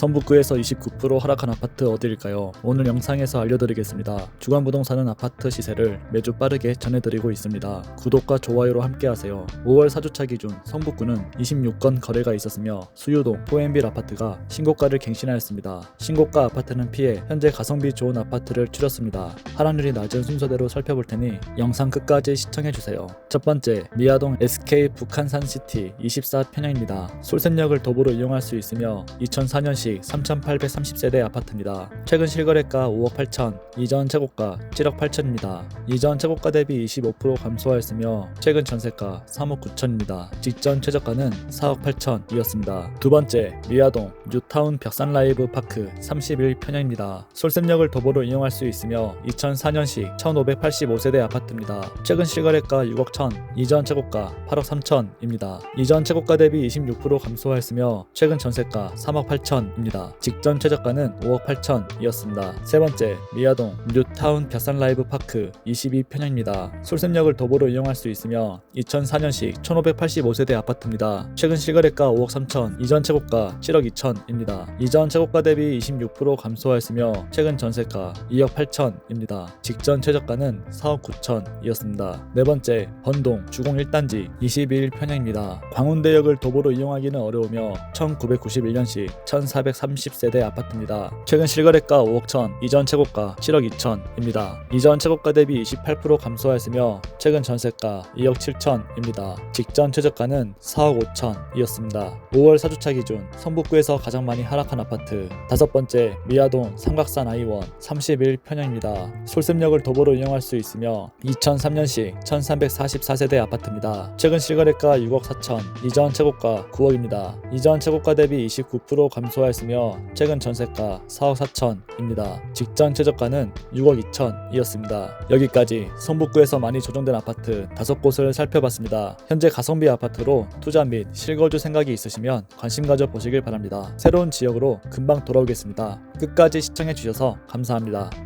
성북구에서 29% 하락한 아파트 어디일까요? 오늘 영상에서 알려드리겠습니다. 주간부동산은 아파트 시세를 매주 빠르게 전해드리고 있습니다. 구독과 좋아요로 함께하세요. 5월 4주차 기준 성북구는 26건 거래가 있었으며 수유동 포엠빌 아파트가 신고가를 갱신하였습니다. 신고가 아파트는 피해 현재 가성비 좋은 아파트를 추렸습니다. 하락률이 낮은 순서대로 살펴볼 테니 영상 끝까지 시청해주세요. 첫 번째, 미아동 SK 북한산시티 24 편향입니다. 솔샘역을 도보로 이용할 수 있으며 2004년 식 3,830세대 아파트입니다. 최근 실거래가 5억 8천, 이전 최고가 7억 8천입니다. 이전 최고가 대비 25% 감소하였으며 최근 전세가 3억 9천입니다. 직전 최저가는 4억 8천이었습니다. 두 번째, 미아동 뉴타운 벽산 라이브 파크 31 편향입니다. 솔샘역을 도보로 이용할 수 있으며 2004년식 1,585세대 아파트입니다. 최근 실거래가 6억 1천, 이전 최고가 8억 3천입니다. 이전 최고가 대비 26% 감소하였으며 최근 전세가 3억 8천 입니다. 직전 최저가는 5억 8천이었습니다. 세 번째, 미아동 뉴타운 벼산 라이브 파크 22편향입니다. 솔샘역을 도보로 이용할 수 있으며 2004년식 1585세대 아파트입니다. 최근 실거래가 5억 3천, 이전 최고가 7억 2천입니다. 이전 최고가 대비 26% 감소하였으며 최근 전세가 2억 8천입니다. 직전 최저가는 4억 9천이었습니다. 네 번째, 번동 주공 1단지 21편향입니다. 광운대역을 도보로 이용하기는 어려우며 1991년식 1430세대 아파트입니다. 최근 실거래가 5억 천, 이전 최고가 7억 2천입니다. 이전 최고가 대비 28% 감소하였으며 최근 전세가 2억 7천입니다. 직전 최저가는 4억 5천이었습니다. 5월 4주차 기준 성북구에서 가장 많이 하락한 아파트 다섯 번째 미아동 삼각산 아이원 31편향입니다. 솔샘역을 도보로 이용할 수 있으며 2003년식 1344세대 아파트입니다. 최근 실거래가 6억 4천, 이전 최고가 9억입니다. 이전 최고가 대비 29% 감소하였 으며 최근 전세가 4억 4천입니다. 직전 최저가는 6억 2천이었습니다. 여기까지 성북구에서 많이 조정된 아파트 다섯 곳을 살펴봤습니다. 현재 가성비 아파트로 투자 및 실거주 생각이 있으시면 관심 가져 보시길 바랍니다. 새로운 지역으로 금방 돌아오겠습니다. 끝까지 시청해 주셔서 감사합니다.